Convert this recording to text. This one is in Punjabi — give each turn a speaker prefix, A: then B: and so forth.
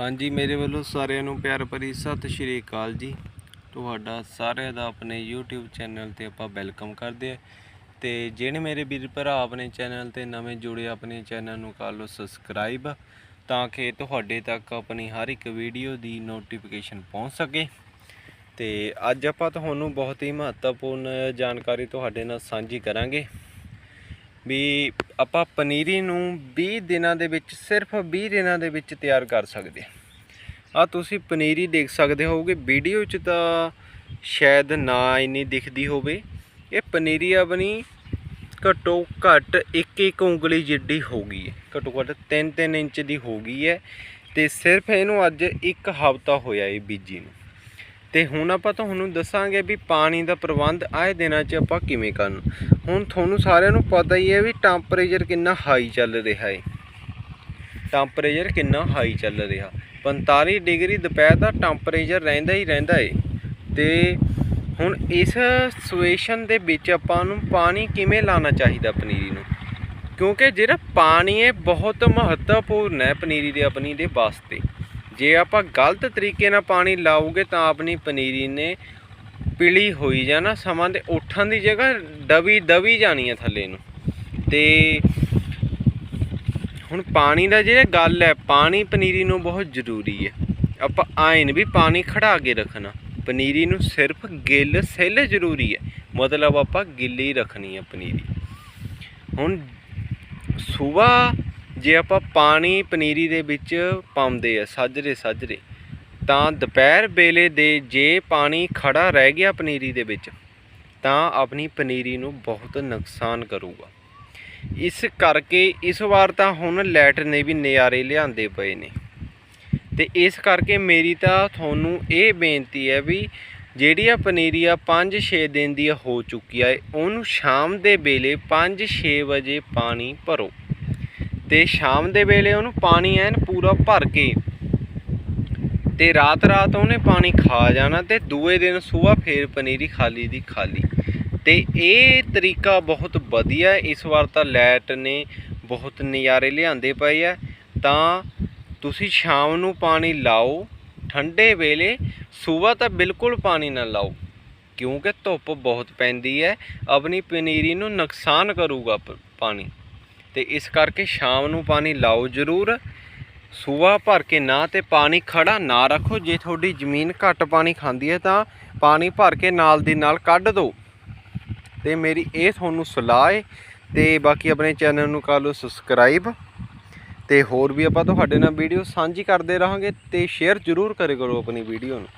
A: ਹਾਂਜੀ, ਮੇਰੇ ਵੱਲੋਂ ਸਾਰਿਆਂ ਨੂੰ ਪਿਆਰ ਭਰੀ ਸਤਿ ਸ਼੍ਰੀ ਅਕਾਲ ਜੀ। ਤੁਹਾਡਾ ਸਾਰਿਆਂ ਦਾ ਆਪਣੇ YouTube ਚੈਨਲ ਤੇ ਆਪਾਂ ਵੈਲਕਮ ਕਰਦੇ ਆ ਤੇ ਜਿਹੜੇ ਮੇਰੇ ਵੀਰ ਭਰਾ ਆਪਣੇ ਚੈਨਲ ਤੇ ਨਵੇਂ ਜੁੜੇ, ਆਪਣੇ ਚੈਨਲ ਨੂੰ ਕਰ ਲਓ ਸਬਸਕ੍ਰਾਈਬ ਤਾਂ ਕਿ ਤੁਹਾਡੇ ਤੱਕ ਆਪਣੀ ਹਰ ਇੱਕ ਵੀਡੀਓ ਦੀ ਨੋਟੀਫਿਕੇਸ਼ਨ ਪਹੁੰਚ ਸਕੇ। ਤੇ ਅੱਜ ਆਪਾਂ ਤੁਹਾਨੂੰ ਬਹੁਤ ਹੀ ਮਹੱਤਵਪੂਰਨ ਜਾਣਕਾਰੀ ਤੁਹਾਡੇ ਨਾਲ ਸਾਂਝੀ ਕਰਾਂਗੇ। ਵੀ ਆਪਾਂ ਪਨੀਰੀ ਨੂੰ 20 ਦਿਨਾਂ ਦੇ ਵਿੱਚ, ਸਿਰਫ 20 ਦਿਨਾਂ ਦੇ ਵਿੱਚ ਤਿਆਰ ਕਰ ਸਕਦੇ ਆ ਤੁਸੀਂ ਪਨੀਰੀ ਦੇਖ ਸਕਦੇ ਹੋਗੇ ਵੀਡੀਓ 'ਚ ਤਾਂ ਸ਼ਾਇਦ ਨਾ ਇੰਨੀ ਦਿਖਦੀ ਹੋਵੇ। ਇਹ ਪਨੀਰੀ ਆਪਣੀ ਘੱਟੋ ਘੱਟ ਇੱਕ ਇੱਕ ਉਂਗਲੀ ਜਿੱਡੀ ਹੋ ਗਈ ਹੈ। ਘੱਟੋ ਘੱਟ 3-3 ਇੰਚ ਦੀ ਹੋ ਗਈ ਹੈ। ਤੇ ਸਿਰਫ ਇਹਨੂੰ ਅੱਜ ਇੱਕ ਹਫ਼ਤਾ ਹੋਇਆ ਇਹ ਬੀਜੀ ਨੂੰ। ਤੇ ਹੁਣ ਆਪਾਂ ਤੁਹਾਨੂੰ ਦੱਸਾਂਗੇ ਵੀ ਪਾਣੀ ਦਾ ਪ੍ਰਬੰਧ ਆਏ ਦਿਨਾਂ 'ਚ ਆਪਾਂ ਕਿਵੇਂ ਕਰਨ। ਹੁਣ ਤੁਹਾਨੂੰ ਸਾਰਿਆਂ ਨੂੰ ਪਤਾ ਹੀ ਹੈ ਵੀ ਟੈਂਪਰੇਚਰ ਕਿੰਨਾ ਹਾਈ ਚੱਲ ਰਿਹਾ ਹੈ ਟੈਂਪਰੇਚਰ ਕਿੰਨਾ ਹਾਈ ਚੱਲ ਰਿਹਾ। 45 ਡਿਗਰੀ ਦੁਪਹਿਰ ਦਾ ਟੈਂਪਰੇਚਰ ਰਹਿੰਦਾ ਹੀ ਰਹਿੰਦਾ ਹੈ ਤੇ ਹੁਣ ਇਸ ਸਿਚੁਏਸ਼ਨ ਦੇ ਵਿੱਚ ਆਪਾਂ ਨੂੰ ਪਾਣੀ ਕਿਵੇਂ ਲਾਣਾ ਚਾਹੀਦਾ ਪਨੀਰੀ ਨੂੰ? ਕਿਉਂਕਿ ਜਿਹੜਾ ਪਾਣੀ ਹੈ ਬਹੁਤ ਮਹੱਤਵਪੂਰਨ ਹੈ ਪਨੀਰੀ ਦੇ, ਆਪਣੀ ਦੇ ਵਾਸਤੇ। ਜੇ ਆਪਾਂ ਗਲਤ ਤਰੀਕੇ ਨਾਲ ਪਾਣੀ ਲਾਓਗੇ ਤਾਂ ਆਪਣੀ ਪਨੀਰੀ ਨੇ ਪੀਲੀ ਹੋਈ ਜਾਣਾ ਸਮਾਂ ਦੇ ਉੱਠਣ ਦੀ ਜਗ੍ਹਾ ਦਵੀ ਦਬੀ ਜਾਣੀ ਹੈ ਥੱਲੇ ਨੂੰ। ਤੇ ਹੁਣ ਪਾਣੀ ਦਾ ਜਿਹੜਾ ਗੱਲ ਹੈ, ਪਾਣੀ ਪਨੀਰੀ ਨੂੰ ਬਹੁਤ ਜ਼ਰੂਰੀ ਹੈ। ਆਪਾਂ ਆਇਨ ਵੀ ਪਾਣੀ ਖੜਾ ਕੇ ਰੱਖਣਾ। ਪਨੀਰੀ ਨੂੰ ਸਿਰਫ ਗਿੱਲ ਸਿੱਲ ਜ਼ਰੂਰੀ ਹੈ। ਮਤਲਬ ਆਪਾਂ ਗਿੱਲੀ ਰੱਖਣੀ ਹੈ ਪਨੀਰੀ। ਹੁਣ ਸਵੇਰ ਜੇ ਆਪਾਂ ਪਾਣੀ ਪਨੀਰੀ ਦੇ ਵਿੱਚ ਪਾਉਂਦੇ ਆ, ਸਾਜਰੇ ਸਾਜਰੇ, ਤਾਂ ਦੁਪਹਿਰ ਵੇਲੇ ਦੇ ਜੇ ਪਾਣੀ ਖੜਾ ਰਹਿ ਗਿਆ ਪਨੀਰੀ ਦੇ ਵਿੱਚ, ਤਾਂ ਆਪਣੀ ਪਨੀਰੀ ਨੂੰ ਬਹੁਤ ਨੁਕਸਾਨ ਕਰੂਗਾ। ਇਸ ਕਰਕੇ ਇਸ ਵਾਰ ਤਾਂ ਹੁਣ ਲੈਟ ਨੇ ਵੀ ਨਜ਼ਾਰੇ ਲਿਆਂਦੇ ਪਏ ਨੇ। ਤੇ ਇਸ ਕਰਕੇ ਮੇਰੀ ਤਾਂ ਤੁਹਾਨੂੰ ਇਹ ਬੇਨਤੀ ਹੈ ਵੀ ਜਿਹੜੀ ਆ ਪਨੀਰੀ ਆ 5-6 ਦਿਨ ਦੀ ਹੋ ਚੁੱਕੀ ਆ, ਉਹਨੂੰ ਸ਼ਾਮ ਦੇ ਵੇਲੇ 5-6 ਵਜੇ ਪਾਣੀ ਭਰੋ। ਤੇ ਸ਼ਾਮ ਦੇ ਵੇਲੇ ਉਹਨੂੰ ਪਾਣੀ ਐਨ ਪੂਰਾ ਭਰ ਕੇ ਤੇ ਰਾਤ ਰਾਤ ਉਹਨੇ ਪਾਣੀ ਖਾ ਜਾਣਾ ਤੇ ਦੂਏ ਦਿਨ ਸਵੇਰ ਫੇਰ ਪਨੀਰੀ ਖਾਲੀ ਦੀ ਖਾਲੀ। ਤੇ ਇਹ ਤਰੀਕਾ ਬਹੁਤ ਵਧੀਆ, ਇਸ ਵਾਰ ਤਾਂ ਲੈਟ ਨੇ ਬਹੁਤ ਨਜ਼ਾਰੇ ਲਿਆਂਦੇ ਪਏ ਆ। ਤਾਂ ਤੁਸੀਂ ਸ਼ਾਮ ਨੂੰ ਪਾਣੀ ਲਾਓ, ਠੰਡੇ ਵੇਲੇ ਸਵੇਰ ਤਾਂ ਬਿਲਕੁਲ ਪਾਣੀ ਨਾ ਲਾਓ, ਕਿਉਂਕਿ ਧੁੱਪ ਬਹੁਤ ਪੈਂਦੀ ਹੈ ਆਪਣੀ ਪਨੀਰੀ ਨੂੰ ਨੁਕਸਾਨ ਕਰੂਗਾ ਪਾਣੀ। ਤੇ ਇਸ ਕਰਕੇ ਸ਼ਾਮ ਨੂੰ ਪਾਣੀ ਲਾਓ ਜ਼ਰੂਰ। ਸੂਆ ਭਰ ਕੇ ਨਾ ਤੇ ਪਾਣੀ ਖੜਾ ਨਾ ਰੱਖੋ। ਜੇ ਤੁਹਾਡੀ ਜ਼ਮੀਨ ਘੱਟ ਪਾਣੀ ਖਾਂਦੀ ਹੈ ਤਾਂ ਪਾਣੀ ਭਰ ਕੇ ਨਾਲ ਦੀ ਨਾਲ ਕੱਢ ਦਿਓ। ਤੇ ਮੇਰੀ ਇਹ ਤੁਹਾਨੂੰ ਸਲਾਹ ਹੈ ਤੇ ਬਾਕੀ ਆਪਣੇ ਚੈਨਲ ਨੂੰ ਕਰ ਲਓ ਸਬਸਕ੍ਰਾਈਬ। ਤੇ ਹੋਰ ਵੀ ਆਪਾਂ ਤੁਹਾਡੇ ਨਾਲ ਵੀਡੀਓ ਸਾਂਝੀ ਕਰਦੇ ਰਹਾਂਗੇ ਤੇ ਸ਼ੇਅਰ ਜ਼ਰੂਰ ਕਰੇ ਕਰੋ ਆਪਣੀ ਵੀਡੀਓ ਨੂੰ।